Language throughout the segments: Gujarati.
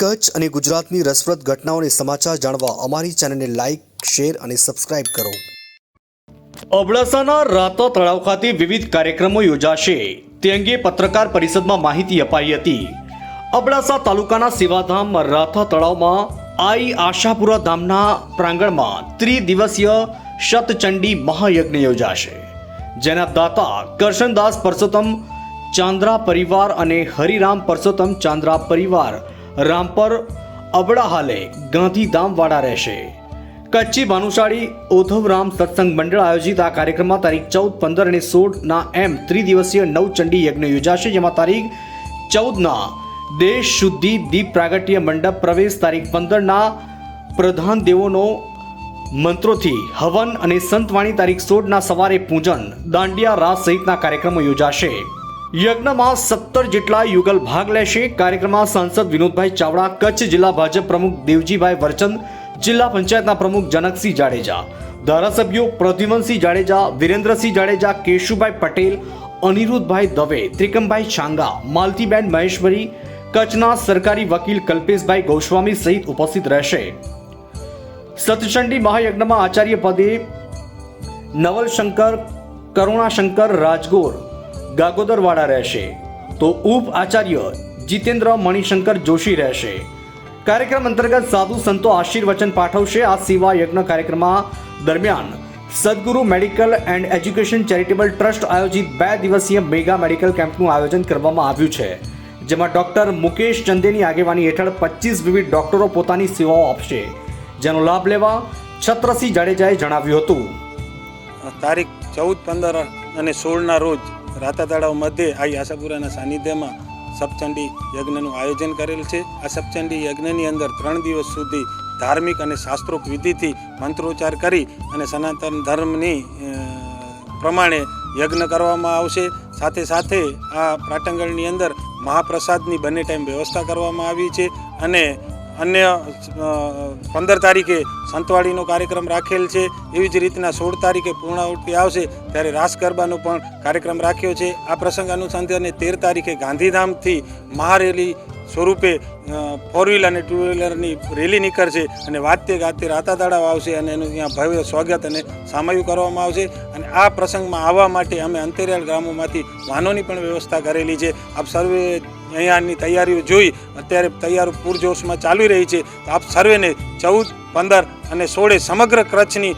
કચ્છ અને ગુજરાતની રસપ્રદ ઘટનાઓને સમાચાર જાણવા અમારી ચેનલને લાઇક શેર અને સબસ્ક્રાઇબ કરો. અબડાસાના રાતા તળાવ ખાતે વિવિધ કાર્યક્રમો યોજાશે. તે અંગે પત્રકાર પરિષદમાં માહિતી અપાઈ હતી. અબડાસા તાલુકાના સેવાધામ રાથા તળાવમાં આઈ આશાપુરા ધામના પ્રાંગણમાં ત્રિદિવસીય શતચંડી મહાયજ્ઞ યોજાશે. જેના દાતા કરશનદાસ પરસોત્તમ ચાંદ્રા પરિવાર અને હરિરામ પરસોત્તમ ચાંદ્રા પરિવાર રામપર અબડા હાલે ગાંધીધામવાળા રહેશે. કચ્છી ભાનુશાળી ઉદ્ધવરામ સત્સંગ મંડળ આયોજિત આ કાર્યક્રમમાં તારીખ ચૌદ, પંદર અને સોળના એમ ત્રિદિવસીય નવચંડી યજ્ઞ યોજાશે, જેમાં તારીખ ચૌદના દેશ શુદ્ધિ દીપ પ્રાગટ્ય મંડપ પ્રવેશ, તારીખ પંદરના પ્રધાન દેવોનો મંત્રોથી હવન અને સંતવાણી, તારીખ સોળના સવારે પૂજન, દાંડિયા રાસ સહિતના કાર્યક્રમો યોજાશે. યજ્ઞમાં સત્તર જેટલા યુગલ ભાગ લેશે. કાર્યક્રમમાં સાંસદ વિનોદભાઈ ચાવડા, કચ્છ જિલ્લા ભાજપ પ્રમુખ દેવજીભાઈ વરચંદ, જિલ્લા પંચાયતના પ્રમુખ જનકસિંહ જાડેજા, ધારાસભ્યો પ્રદ્યુમનસિંહ જાડેજા, વિરેન્દ્રસિંહ જાડેજા, કેશુભાઈ પટેલ, અનિરુદ્ધભાઈ દવે, ત્રિકમભાઈ છાંગા, માલતીબેન મહેશ્વરી, કચ્છના સરકારી વકીલ કલ્પેશભાઈ ગોસ્વામી સહિત ઉપસ્થિત રહેશે. સતચંડી મહાયજ્ઞમાં આચાર્ય પદે નવલશંકર, કરુણાશંકર, રાજગોર ગાગોદરવાડા રહેશે. તો ઉપ આચાર્ય જીતેન્દ્ર મણિશંકર જોશી રહેશે. કાર્યક્રમ અંતર્ગત સાધુ સંતો આશીર્વચન પાઠવશે. આ સેવા યજ્ઞ કાર્યક્રમમાં દરમિયાન Sadguru medical and education charitable trust આયોજિત બે દિવસીય મેગા મેડિકલ કેમ્પનું આયોજન કરવામાં આવ્યું છે, જેમાં ડોક્ટર મુકેશ ચંદેની આગેવાની હેઠળ પચીસ વિવિધ ડોક્ટરો પોતાની સેવાઓ આપશે, જેનો લાભ લેવા છત્રસિંહ જાડેજાએ જણાવ્યું હતું. તારીખ ચૌદ, પંદર અને સોળના રોજ રાતા મધ્યે આ આશાપુરાના સાનિધ્યમાં સપચંડી યજ્ઞનું આયોજન કરેલ છે. આ સપચંડી યજ્ઞની અંદર ત્રણ દિવસ સુધી ધાર્મિક અને શાસ્ત્રોક્ત વિધિથી મંત્રોચ્ચાર કરી અને સનાતન ધર્મની પ્રમાણે યજ્ઞ કરવામાં આવશે. સાથે સાથે આ પ્રાટંગણની અંદર મહાપ્રસાદની બંને ટાઈમ વ્યવસ્થા કરવામાં આવી છે અને અન્ય પંદર તારીખે સંતવાડીનો કાર્યક્રમ રાખેલ છે. એવી જ રીતના સોળ તારીખે પૂર્ણાહુતિ આવશે ત્યારે રાસ ગરબાનો પણ કાર્યક્રમ રાખ્યો છે. આ પ્રસંગ અનુસંધાને તેર તારીખે ગાંધીધામથી મહારેલી સ્વરૂપે ફોર વ્હીલ અને ટુ વ્હીલરની રેલી નીકળશે અને વાતે ગાતે રાતા તળાવ આવશે અને એનું ત્યાં ભવ્ય સ્વાગત અને સામયું કરવામાં આવશે. અને આ પ્રસંગમાં આવવા માટે અમે અંતરિયાળ ગ્રામોમાંથી વાહનોની પણ વ્યવસ્થા કરેલી છે. આપ સર્વે અહીંયાની તૈયારીઓ જોઈ, અત્યારે તૈયારો પૂરજોશમાં ચાલી રહી છે. આપ સર્વેને ચૌદ, પંદર અને સોળે સમગ્ર કચ્છની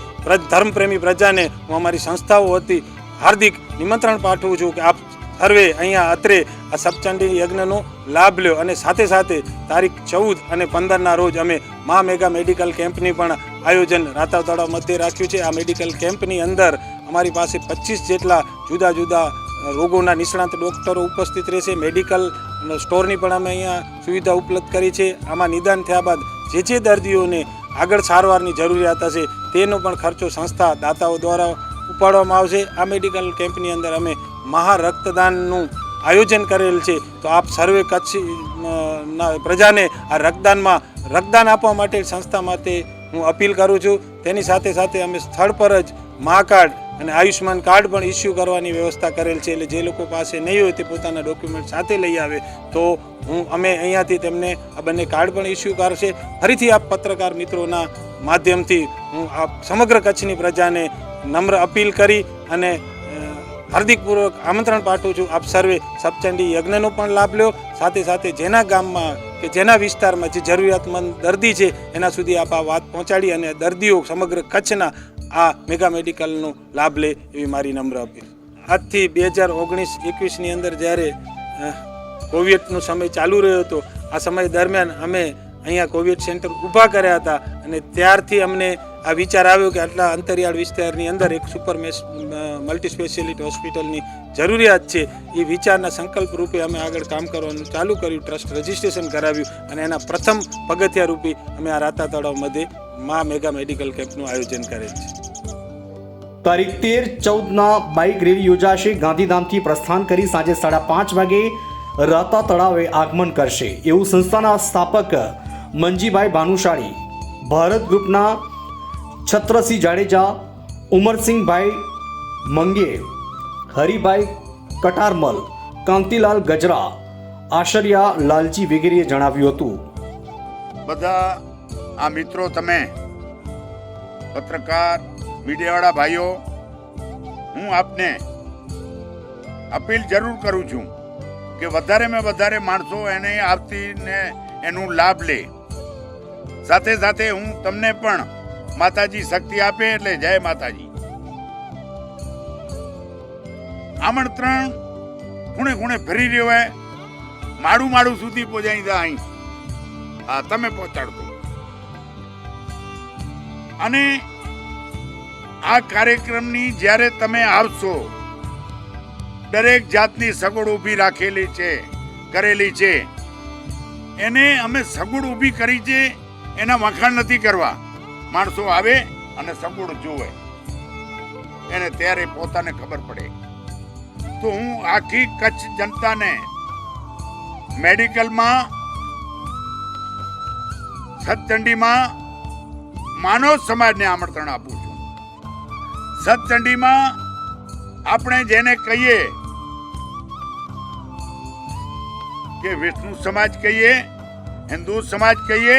ધર્મપ્રેમી પ્રજાને હું અમારી સંસ્થાઓ હતી હાર્દિક નિમંત્રણ પાઠવું છું કે આપ સર્વે અહીંયા અત્રે આ સપ્તચંડી યજ્ઞનો લાભ લ્યો અને સાથે સાથે તારીખ ચૌદ અને પંદરના રોજ અમે મા મેગા મેડિકલ કેમ્પની પણ આયોજન રાતા તળાવ મધ્યે રાખ્યું છે. આ મેડિકલ કેમ્પની અંદર અમારી પાસે પચીસ જેટલા જુદા જુદા રોગોના નિષ્ણાત ડૉક્ટરો ઉપસ્થિત રહેશે. મેડિકલ સ્ટોરની પણ અમે અહીંયા સુવિધા ઉપલબ્ધ કરી છે. આમાં નિદાન થયા બાદ જે જે દર્દીઓને આગળ સારવારની જરૂરિયાત હશે તેનો પણ ખર્ચો સંસ્થા દાતાઓ દ્વારા ઉપાડવામાં આવશે. આ મેડિકલ કેમ્પની અંદર અમે મહા રક્તદાનનું આયોજન કરેલ છે. તો આપ સર્વે કચ્છ પ્રજાને આ રક્તદાનમાં રક્તદાન આપવા માટે સંસ્થા માટે હું અપીલ કરું છું. તેની સાથે સાથે અમે સ્થળ પર જ મા કાર્ડ અને આયુષ્યમાન કાર્ડ પણ ઇસ્યુ કરવાની વ્યવસ્થા કરેલ છે. એટલે જે લોકો પાસે નહીં હોય તે પોતાના ડોક્યુમેન્ટ સાથે લઈ આવે. તો હું, અમે અહીંયાથી તેમને આ બંને કાર્ડ પણ ઇસ્યુ કરશે. ફરીથી આપ પત્રકાર મિત્રોના માધ્યમથી હું આપ સમગ્ર કચ્છની પ્રજાને નમ્ર અપીલ કરી અને હાર્દિકપૂર્વક આમંત્રણ પાઠવું છું. આપ સર્વે સપચંડી યજ્ઞનો પણ લાભ લ્યો. સાથે સાથે જેના ગામમાં કે જેના વિસ્તારમાં જે જરૂરિયાતમંદ દર્દી છે, એના સુધી આપ આ વાત પહોંચાડી અને દર્દીઓ સમગ્ર કચ્છના આ મેગા મેડિકલનો લાભ લે એવી મારી નમ્ર અપીલ. આજથી બે હજાર ઓગણીસ એકવીસની અંદર જ્યારે કોવિડનો સમય ચાલુ રહ્યો હતો, આ સમય દરમિયાન અમે અહીંયા કોવિડ સેન્ટર ઊભા કર્યા હતા અને ત્યારથી અમને આ વિચાર આવ્યો કે આટલા અંતરિયાળ વિસ્તારની અંદર એક સુપર મલ્ટી સ્પેશિયાલિટી હોસ્પિટલની જરૂરિયાત છે. એ વિચારના સંકલ્પ રૂપે અમે આગળ કામ કરવાનું ચાલુ કર્યું, ટ્રસ્ટ રજિસ્ટ્રેશન કરાવ્યું અને એના પ્રથમ પગથિયા રૂપે અમે આ રાતા તળાવ મધ્યે મા મેગા મેડિકલ કેમ્પનું આયોજન કરેલ છે. તારીખ તેર ચૌદના બાઇક રેલી યોજાશે. ગાંધીધામથી પ્રસ્થાન કરી સાંજે સાડા પાંચ વાગે રાતા તળાવે આગમન કરશે. એવું સંસ્થાના સ્થાપક મંજીભાઈ ભાનુશાળી ભારત ગ્રુપના છત્રસિંહ જાડેજા, ઉમરસિંહભાઈ મંગે હરિભાઈ કટારમલ, કાંતિલાલ ગજરા, આશરિયા લાલજી વગેરેએ જણાવ્યું હતું. બધા આ મિત્રો તમે, પત્રકાર, મીડિયાવાળા ભાઈઓ, હું આપને અપીલ જરૂર કરું છું કે વધારેમાં વધારે માણસો એને આવતીને એનું લાભ લે. સાથે સાથે હું તમને પણ માતાજી શક્તિ આપે એટલે જય માતાજી. આમંત્રણ ખૂણે ખૂણે ફરી રહ્યો હોય માડું માડું સુધી પહોંચાઈ દા અહીં. હા, તમે પહોંચાડતો અને આ કાર્યક્રમની જ્યારે તમે આવશો, દરેક જાતની સગવડ ઊભી રાખેલી છે, કરેલી છે. એને અમે સગવડ ઊભી કરી છે, એના વખાણ નથી કરવા. માણસો આવે અને સગવડ જોવે એને ત્યારે પોતાને ખબર પડે. તો હું આખી કચ્છ જનતાને મેડિકલમાં સતચંડીમાં માનવ સમાજને આમંત્રણ આપું છું. સતચંડીમાં આપણે જેને કહીએ કે વિષ્ણુ સમાજ કહીએ, હિન્દુ સમાજ કહીએ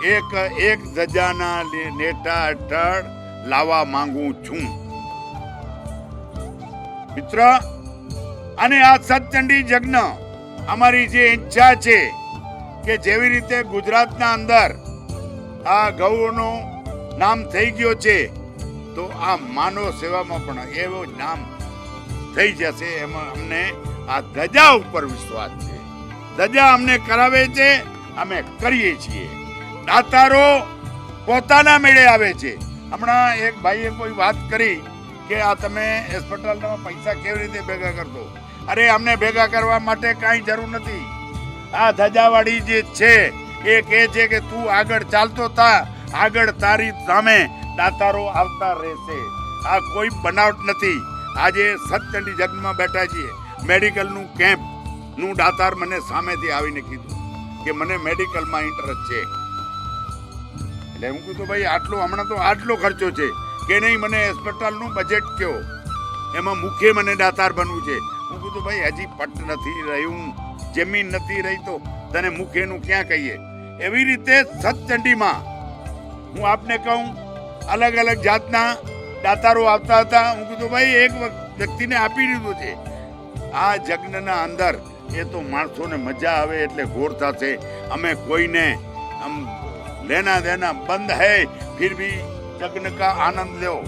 એક એક ધજાના નેતા હેઠળ લાવવા માંગુ છું. મિત્ર, અને આ સતચંડી યજ્ઞ અમારી જે ઈચ્છા છે કે જેવી રીતે ગુજરાતના અંદર આ ગૌનું નામ થઈ ગયો છે, તો આ માનવ સેવામાં પણ એવો નામ થઈ જશે એમાં અમને આ ધજા ઉપર વિશ્વાસ છે. ધજા અમને કરાવે છે, અમે કરીએ છીએ. દાતારો પોતાના મેળે આવે છે. હમણાં એક ભાઈએ કોઈ વાત કરી કે આ તમે હોસ્પિટલના પૈસા કેવી રીતે ભેગા કરશો? અરે, અમને ભેગા કરવા માટે કાંઈ જરૂર નથી. આ ધજાવાળી જે છે, એ કહે છે કે તું આગળ ચાલતો થા, આગળ તારી સામે દાતારો આવતા રહેશે. આ કોઈ બનાવટ નથી. આજે સતચંડી જગમાં બેઠા છીએ. મેડિકલનું કેમ્પનું દાતાર મને સામેથી આવીને કીધું કે મને મેડિકલમાં ઇન્ટરેસ્ટ છે. એટલે હું કીધું, ભાઈ, આટલો, હમણાં તો આટલો ખર્ચો છે. કે નહીં, મને હોસ્પિટલનું બજેટ કયો? એમાં મુખ્ય મને દાતાર બનવું છે. હું કીધું, ભાઈ, હજી પટ નથી રહ્યું, જમીન નથી રહી તો તને મુખ્યનું ક્યાં કહીએ? એવી રીતે સતચંડીમાં હું આપને કહું, અલગ અલગ જાતના દાતારો આવતા હતા. હું કીધું, ભાઈ, એક વ્યક્તિને આપી દીધું છે. આ જગ્નના અંદર એ તો માણસોને મજા આવે એટલે ગોળ થશે. અમે કોઈને આમ લેના દેના બંધ હૈ, ફિર ભી જગ્ન કા આનંદ લ્યો.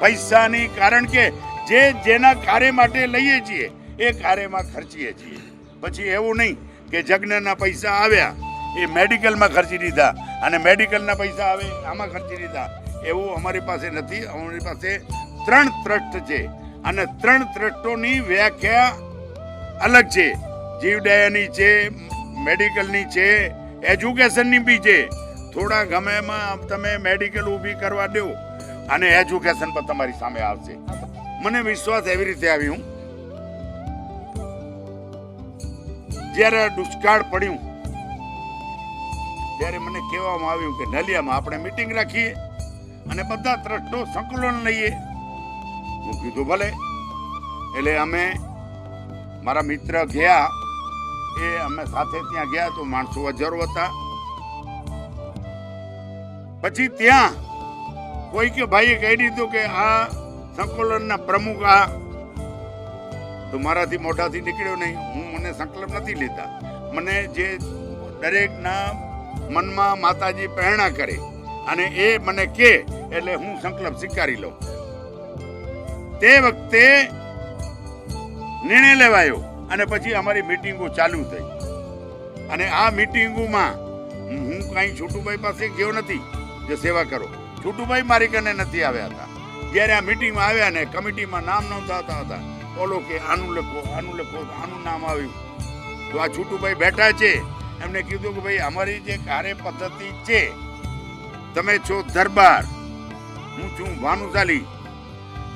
પૈસાની કારણ કે જે જેના કાર્ય માટે લઈએ છીએ, એ કાર્યમાં ખર્ચીએ છીએ. પછી એવું નહીં કે જગ્નના પૈસા આવ્યા, એ મેડિકલમાં ખર્ચી દીધા અને મેડિકલના પૈસા આવે, આમાં ખર્ચી દીધા. એવું અમારી પાસે નથી, અમારી પાસે ત્રણ ત્રષ્ટ છે અને ત્રણ ત્રષ્ટોની વ્યાખ્યા અલગ છે. જીવદયાની છે, મેડિકલની છે, એજ્યુકેશનની બી છે. થોડા ગમે એમાં તમે મેડિકલ ઊભી કરવા દો અને એજ્યુકેશન પણ તમારી સામે આવશે. મને વિશ્વાસ એવી રીતે આવ્યું જ્યારે દુષ્કાળ પડ્યું, ત્યારે મને કહેવામાં આવ્યું કે નલિયામાં આપણે મીટિંગ રાખીએ અને બધા ટ્રસ્ટો સંકલન લઈએ. હું કીધું, ભલે. એટલે અમે મારા મિત્ર ગયા. એ અમે સાથે ત્યાં ગયા તો માણસો હજારો હતા. પછી ત્યાં કોઈ કે ભાઈએ કહી દીધું કે આ સંકલનના પ્રમુખ આ તો મારાથી મોઢાથી નીકળ્યો નહીં. હું મને સંકલ્પ નથી લેતા મને જે દરેકના મનમાં માતાજી પ્રેરણા કરે અને એ મને કે એટલે હું સંકલ્પ સ્વીકારી લઉં. તે વખતે નિર્ણય લેવાયો અને પછી અમારી મિટિંગો ચાલુ થઈ. અને આ મિટિંગોમાં હું કાંઈ છોટુભાઈ પાસે ગયો નથી. જે સેવા કરો. છૂટુભાઈ મારી કને નથી આવ્યા હતા. જ્યારે આ મિટિંગમાં આવ્યા ને કમિટીમાં નામ નોંધાતા હતા બોલો કે આનું લખો આનું લખો, આનું નામ આવ્યું. તો આ છૂટુભાઈ બેઠા છે. એમને કીધું કે ભાઈ, અમારી જે કાર્ય પદ્ધતિ છે, તમે છો દરબાર, હું છું ભાનુશાલી.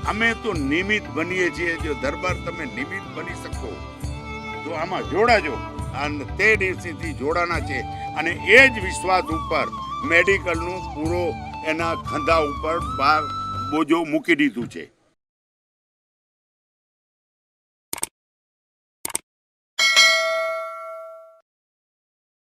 અમે તો નિમિત્ત બનીએ છીએ જો દરબાર તમે નિમિત્ત બની શકો. તો આમાં જોડાજો. અને તે દિવસેથી જોડાના છે. અને એ જ વિશ્વાસ ઉપર મેડિકલનું પૂરો એના ખંધા ઉપર બાર બોજો મૂકી દીધું છે.